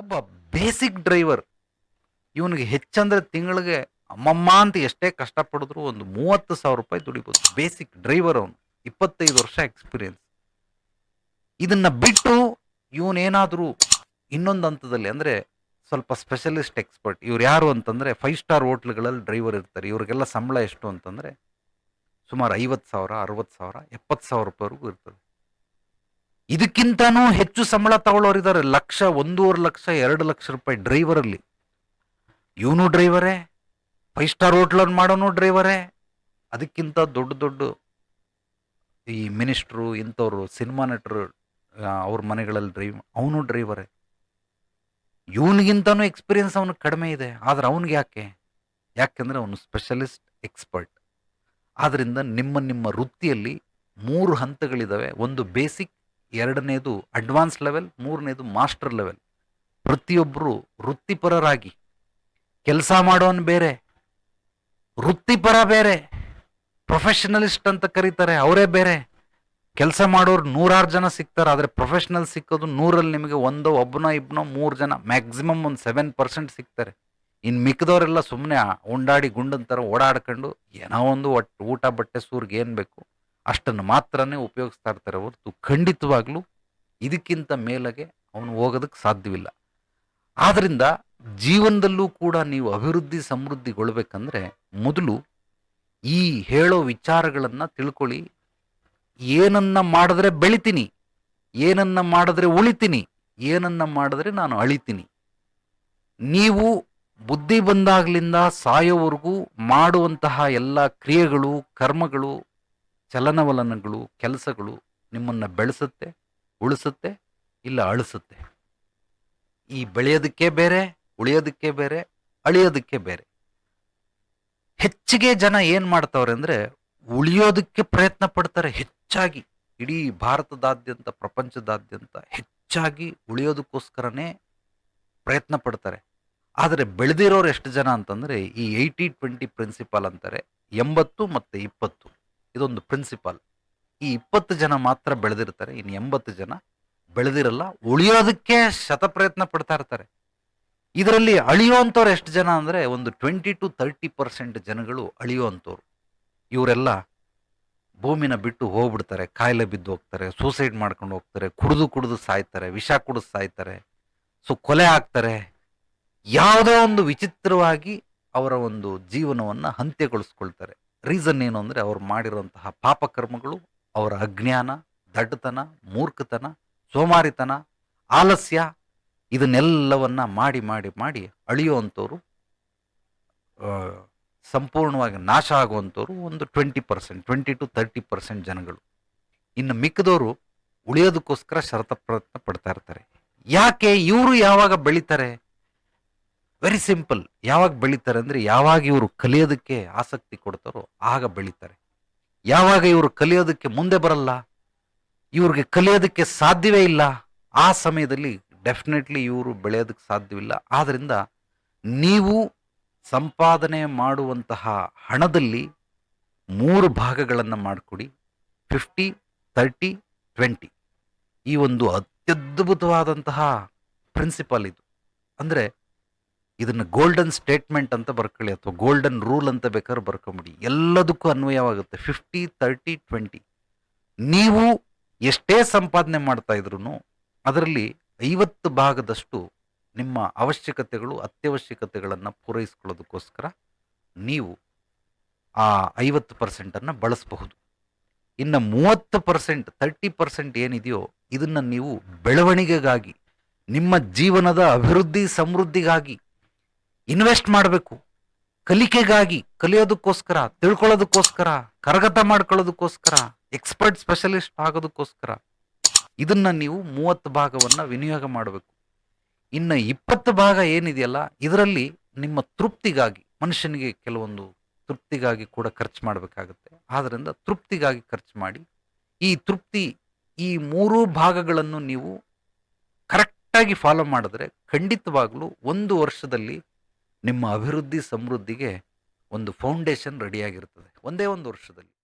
ಒಬ್ಬ basic driver ಇವನಿಗೆ ಹೆಚ್ಚಂದ್ರೆ ತಿಂಗಳಿಗೆ ಅಮ್ಮಮ್ಮ ಅಂತ ಎಷ್ಟೇ ಕಷ್ಟಪಡಿದ್ರು ಒಂದು ಮೂವತ್ತು ಸಾವಿರ ರೂಪಾಯಿ ದುಡಿಬೋದು. ಬೇಸಿಕ್ ಡ್ರೈವರ್ ಅವನು. ಇಪ್ಪತ್ತೈದು ವರ್ಷ ಎಕ್ಸ್ಪೀರಿಯನ್ಸ್ ಇದನ್ನ ಬಿಟ್ಟು ಇವನೇನಾದರೂ ಇನ್ನೊಂದು ಹಂತದಲ್ಲಿ ಅಂದರೆ ಸ್ವಲ್ಪ ಸ್ಪೆಷಲಿಸ್ಟ್ ಎಕ್ಸ್ಪರ್ಟ್ ಇವ್ರು ಯಾರು ಅಂತಂದರೆ ಫೈವ್ ಸ್ಟಾರ್ ಹೋಟ್ಲ್ಗಳಲ್ಲಿ ಡ್ರೈವರ್ ಇರ್ತಾರೆ. ಇವರಿಗೆಲ್ಲ ಸಂಬಳ ಎಷ್ಟು ಅಂತಂದರೆ ಸುಮಾರು ಐವತ್ತು ಸಾವಿರ, ಅರವತ್ತು ಸಾವಿರ, ಎಪ್ಪತ್ತು ಸಾವಿರ ರೂಪಾಯಿವರೆಗೂ ಇರ್ತದೆ. ಇದಕ್ಕಿಂತನೂ ಹೆಚ್ಚು ಸಂಬಳ ತಗೊಳ್ಳೋರಿದ್ದಾರೆ. ಲಕ್ಷ, ಒಂದೂವರೆ ಲಕ್ಷ, ಎರಡು ಲಕ್ಷ ರೂಪಾಯಿ ಡ್ರೈವರಲ್ಲಿ ಇವನು ಡ್ರೈವರೇ ಫೈವ್ ಸ್ಟಾರ್ ಹೋಟ್ಲನ್ನು ಮಾಡೋನು ಡ್ರೈವರೇ ಅದಕ್ಕಿಂತ ದೊಡ್ಡ ದೊಡ್ಡ ಈ ಮಿನಿಸ್ಟ್ರು ಇಂಥವ್ರು ಸಿನಿಮಾ ನಟರು ಅವ್ರ ಮನೆಗಳಲ್ಲಿ ಡ್ರೈವ್ ಅವನು ಡ್ರೈವರೇ ಇವನಿಗಿಂತನೂ ಎಕ್ಸ್ಪೀರಿಯನ್ಸ್ ಅವನಿಗೆ ಕಡಿಮೆ ಇದೆ. ಆದ್ರೆ ಅವನಿಗೆ ಯಾಕೆ? ಯಾಕೆಂದರೆ ಅವನು ಸ್ಪೆಷಲಿಸ್ಟ್ ಎಕ್ಸ್ಪರ್ಟ್ ಆದ್ದರಿಂದ ನಿಮ್ಮ ನಿಮ್ಮ ವೃತ್ತಿಯಲ್ಲಿ ಮೂರು ಹಂತಗಳಿದ್ದಾವೆ ಒಂದು ಬೇಸಿಕ್ ಎರಡನೇದು ಅಡ್ವಾನ್ಸ್ ಲೆವೆಲ್, ಮೂರನೇದು ಮಾಸ್ಟರ್ ಲೆವೆಲ್. ಪ್ರತಿಯೊಬ್ಬರು ವೃತ್ತಿಪರರಾಗಿ. ಕೆಲಸ ಮಾಡೋನು ಬೇರೆ, ವೃತ್ತಿಪರ ಬೇರೆ, ಪ್ರೊಫೆಷನಲಿಸ್ಟ್ ಅಂತ ಕರೀತಾರೆ, ಅವರೇ ಬೇರೆ. ಕೆಲಸ ಮಾಡೋರು ನೂರಾರು ಜನ ಸಿಗ್ತಾರೆ, ಆದರೆ ಪ್ರೊಫೆಷನಲ್ ಸಿಕ್ಕೋದು ನೂರಲ್ಲಿ ನಿಮಗೆ ಒಂದೋ, ಒಬ್ಬನೋ ಇಬ್ಬನೋ ಮೂರು ಜನ, ಮ್ಯಾಕ್ಸಿಮಮ್ ಒಂದು ಸೆವೆನ್ ಪರ್ಸೆಂಟ್ ಸಿಗ್ತಾರೆ. ಇನ್ನು ಮಿಕ್ಕದವರೆಲ್ಲ ಸುಮ್ಮನೆ ಉಂಡಾಡಿ ಗುಂಡನ್ ಥರ ಓಡಾಡ್ಕೊಂಡು ಏನೋ ಒಂದು ಒಟ್ಟು ಊಟ, ಬಟ್ಟೆ, ಸೂರ್ಗೆ ಏನು ಬೇಕು. ಅಷ್ಟನ್ನು ಮಾತ್ರನೇ ಉಪಯೋಗಿಸ್ತಾ ಇರ್ತಾರೆ ಹೊರತು ಖಂಡಿತವಾಗ್ಲೂ ಇದಕ್ಕಿಂತ ಮೇಲಗೆ ಅವನು ಹೋಗೋದಕ್ಕೆ ಸಾಧ್ಯವಿಲ್ಲ. ಆದ್ರಿಂದ ಜೀವನದಲ್ಲೂ ಕೂಡ ನೀವು ಅಭಿವೃದ್ಧಿ ಸಮೃದ್ಧಿಗೊಳ್ಬೇಕಂದ್ರೆ ಮೊದಲು ಈ ಹೇಳೋ ವಿಚಾರಗಳನ್ನು ತಿಳ್ಕೊಳ್ಳಿ. ಏನನ್ನ ಮಾಡಿದ್ರೆ ಬೆಳಿತೀನಿ, ಏನನ್ನ ಮಾಡಿದ್ರೆ ಉಳಿತೀನಿ, ಏನನ್ನ ಮಾಡಿದ್ರೆ ನಾನು ಅಳಿತೀನಿ. ನೀವು ಬುದ್ಧಿ ಬಂದಾಗ್ಲಿಂದ ಸಾಯೋವರೆಗೂ ಮಾಡುವಂತಹ ಎಲ್ಲ ಕ್ರಿಯೆಗಳು, ಕರ್ಮಗಳು ಚಲನವಲನಗಳು, ಕೆಲಸಗಳು ನಿಮ್ಮನ್ನು ಬೆಳೆಸುತ್ತೆ, ಉಳಿಸುತ್ತೆ, ಇಲ್ಲ ಅಳಿಸುತ್ತೆ. ಈ ಬೆಳೆಯೋದಕ್ಕೆ ಬೇರೆ, ಉಳಿಯೋದಕ್ಕೆ ಬೇರೆ, ಅಳಿಯೋದಕ್ಕೆ ಬೇರೆ. ಹೆಚ್ಚಿಗೆ ಜನ ಏನು ಮಾಡ್ತಾವ್ರೆ ಅಂದರೆ ಉಳಿಯೋದಕ್ಕೆ ಪ್ರಯತ್ನ ಪಡ್ತಾರೆ ಹೆಚ್ಚಾಗಿ. ಇಡೀ ಭಾರತದಾದ್ಯಂತ, ಪ್ರಪಂಚದಾದ್ಯಂತ ಹೆಚ್ಚಾಗಿ ಉಳಿಯೋದಕ್ಕೋಸ್ಕರನೇ ಪ್ರಯತ್ನ ಪಡ್ತಾರೆ. ಆದರೆ ಬೆಳೆದಿರೋರು ಎಷ್ಟು ಜನ ಅಂತಂದರೆ ಈ ಏಯ್ಟಿ ಟ್ವೆಂಟಿ ಪ್ರಿನ್ಸಿಪಾಲ್ ಅಂತಾರೆ, ಎಂಬತ್ತು ಮತ್ತು ಇಪ್ಪತ್ತು. ಇದೊಂದು ಪ್ರಿನ್ಸಿಪಲ್ ಈ ಇಪ್ಪತ್ತು ಜನ ಮಾತ್ರ ಬೆಳೆದಿರ್ತಾರೆ, ಇನ್ನು ಎಂಬತ್ತು ಜನ ಬೆಳೆದಿರಲ್ಲ, ಉಳಿಯೋದಕ್ಕೆ ಶತಪ್ರಯತ್ನ ಪಡ್ತಾ ಇರ್ತಾರೆ. ಇದರಲ್ಲಿ ಅಳಿಯುವಂಥವ್ರು ಎಷ್ಟು ಜನ ಅಂದರೆ, ಒಂದು ಟ್ವೆಂಟಿ ಟು ತರ್ಟಿ ಪರ್ಸೆಂಟ್ ಜನಗಳು ಅಳಿಯುವಂಥವ್ರು. ಇವರೆಲ್ಲ ಭೂಮಿನ ಬಿಟ್ಟು ಹೋಗ್ಬಿಡ್ತಾರೆ, ಕಾಯಿಲೆ ಬಿದ್ದು ಹೋಗ್ತಾರೆ ಸೂಸೈಡ್ ಮಾಡ್ಕೊಂಡು ಹೋಗ್ತಾರೆ, ಕುಡಿದು ಕುಡಿದು ಸಾಯ್ತಾರೆ, ವಿಷ ಕುಡಿದು ಸಾಯ್ತಾರೆ, ಸೊ ಕೊಲೆ ಆಗ್ತಾರೆ. ಯಾವುದೋ ಒಂದು ವಿಚಿತ್ರವಾಗಿ ಅವರ ಒಂದು ಜೀವನವನ್ನು ಅಂತ್ಯಗೊಳಿಸ್ಕೊಳ್ತಾರೆ. ರೀಸನ್ ಏನು ಅಂದರೆ ಅವ್ರು ಮಾಡಿರುವಂತಹ ಪಾಪಕರ್ಮಗಳು, ಅವರ ಅಜ್ಞಾನ, ದಡ್ಡತನ, ಮೂರ್ಖತನ, ಸೋಮಾರಿತನ, ಆಲಸ್ಯ, ಇದನ್ನೆಲ್ಲವನ್ನ ಮಾಡಿ ಮಾಡಿ ಮಾಡಿ ಅಳಿಯುವಂಥವ್ರು ಸಂಪೂರ್ಣವಾಗಿ ನಾಶ ಆಗುವಂಥವ್ರು ಒಂದು twenty percent twenty to thirty percent ಜನಗಳು. ಇನ್ನು ಮಿಕ್ಕದವರು ಉಳಿಯೋದಕ್ಕೋಸ್ಕರ ಶರತ ಪ್ರಯತ್ನ ಪಡ್ತಾ ಇರ್ತಾರೆ. ಯಾಕೆ? ಇವರು ಯಾವಾಗ ಬೆಳಿತಾರೆ? ವೆರಿ ಸಿಂಪಲ್ ಯಾವಾಗ ಬೆಳೀತಾರೆ ಅಂದರೆ ಯಾವಾಗ ಇವರು ಕಲಿಯೋದಕ್ಕೆ ಆಸಕ್ತಿ ಕೊಡ್ತಾರೋ ಆಗ ಬೆಳೀತಾರೆ. ಯಾವಾಗ ಇವರು ಕಲಿಯೋದಕ್ಕೆ ಮುಂದೆ ಬರಲ್ಲ, ಇವ್ರಿಗೆ ಕಲಿಯೋದಕ್ಕೆ ಸಾಧ್ಯವೇ ಇಲ್ಲ, ಆ ಸಮಯದಲ್ಲಿ ಡೆಫಿನೆಟ್ಲಿ ಇವರು ಬೆಳೆಯೋದಕ್ಕೆ ಸಾಧ್ಯವಿಲ್ಲ. ಆದ್ದರಿಂದ ನೀವು ಸಂಪಾದನೆ ಮಾಡುವಂತಹ ಹಣದಲ್ಲಿ ಮೂರು ಭಾಗಗಳನ್ನು ಮಾಡಿಕೊಡಿ. ಫಿಫ್ಟಿ ತರ್ಟಿ ಟ್ವೆಂಟಿ ಈ ಒಂದು ಅತ್ಯದ್ಭುತವಾದಂತಹ ಪ್ರಿನ್ಸಿಪಲ್ ಇದು. ಅಂದರೆ ಇದನ್ನು ಗೋಲ್ಡನ್ ಸ್ಟೇಟ್ಮೆಂಟ್ ಅಂತ ಬರ್ಕೊಳ್ಳಿ ಅಥವಾ ಗೋಲ್ಡನ್ ರೂಲ್ ಅಂತ ಬೇಕಾದ್ರೆ ಬರ್ಕೊಂಬಿಡಿ. ಎಲ್ಲದಕ್ಕೂ ಅನ್ವಯವಾಗುತ್ತೆ. ಫಿಫ್ಟಿ ತರ್ಟಿ ಟ್ವೆಂಟಿ ನೀವು ಎಷ್ಟೇ ಸಂಪಾದನೆ ಮಾಡ್ತಾ ಇದ್ರು ಅದರಲ್ಲಿ ಐವತ್ತು ಭಾಗದಷ್ಟು ನಿಮ್ಮ ಅವಶ್ಯಕತೆಗಳು, ಅತ್ಯವಶ್ಯಕತೆಗಳನ್ನು ಪೂರೈಸ್ಕೊಳ್ಳೋದಕ್ಕೋಸ್ಕರ ನೀವು ಆ ಐವತ್ತು ಪರ್ಸೆಂಟನ್ನು ಬಳಸಬಹುದು. ಇನ್ನು ಮೂವತ್ತು ಪರ್ಸೆಂಟ್ ತರ್ಟಿ ಪರ್ಸೆಂಟ್ ಏನಿದೆಯೋ ಇದನ್ನು ನೀವು ಬೆಳವಣಿಗೆಗಾಗಿ, ನಿಮ್ಮ ಜೀವನದ ಅಭಿವೃದ್ಧಿ, ಸಮೃದ್ಧಿಗಾಗಿ ಇನ್ವೆಸ್ಟ್ ಮಾಡಬೇಕು. ಕಲಿಕೆಗಾಗಿ, ಕಲಿಯೋದಕ್ಕೋಸ್ಕರ, ತಿಳ್ಕೊಳ್ಳೋದಕ್ಕೋಸ್ಕರ, ಕರಗತ ಮಾಡ್ಕೊಳ್ಳೋದಕ್ಕೋಸ್ಕರ, ಎಕ್ಸ್ಪರ್ಟ್ ಸ್ಪೆಷಲಿಸ್ಟ್ ಆಗೋದಕ್ಕೋಸ್ಕರ ಇದನ್ನ ನೀವು ಮೂವತ್ತು ಭಾಗವನ್ನ ವಿನಿಯೋಗ ಮಾಡಬೇಕು. ಇನ್ನು ಇಪ್ಪತ್ತು ಭಾಗ ಏನಿದೆಯಲ್ಲ, ಇದರಲ್ಲಿ ನಿಮ್ಮ ತೃಪ್ತಿಗಾಗಿ, ಮನುಷ್ಯನಿಗೆ ಕೆಲವೊಂದು ತೃಪ್ತಿಗಾಗಿ ಕೂಡ ಖರ್ಚು ಮಾಡಬೇಕಾಗುತ್ತೆ. ಆದ್ದರಿಂದ ತೃಪ್ತಿಗಾಗಿ ಖರ್ಚು ಮಾಡಿ, ಈ ತೃಪ್ತಿ, ಈ ಮೂರೂ ಭಾಗಗಳನ್ನು ನೀವು ಕರೆಕ್ಟಾಗಿ ಫಾಲೋ ಮಾಡಿದ್ರೆ ಖಂಡಿತವಾಗಲೂ ಒಂದು ವರ್ಷದಲ್ಲಿ ನಿಮ್ಮ ಅಭಿವೃದ್ಧಿ ಸಮೃದ್ಧಿಗೆ ಒಂದು ಫೌಂಡೇಶನ್ ರೆಡಿಯಾಗಿರ್ತದೆ ಒಂದೇ ಒಂದು ವರ್ಷದಲ್ಲಿ.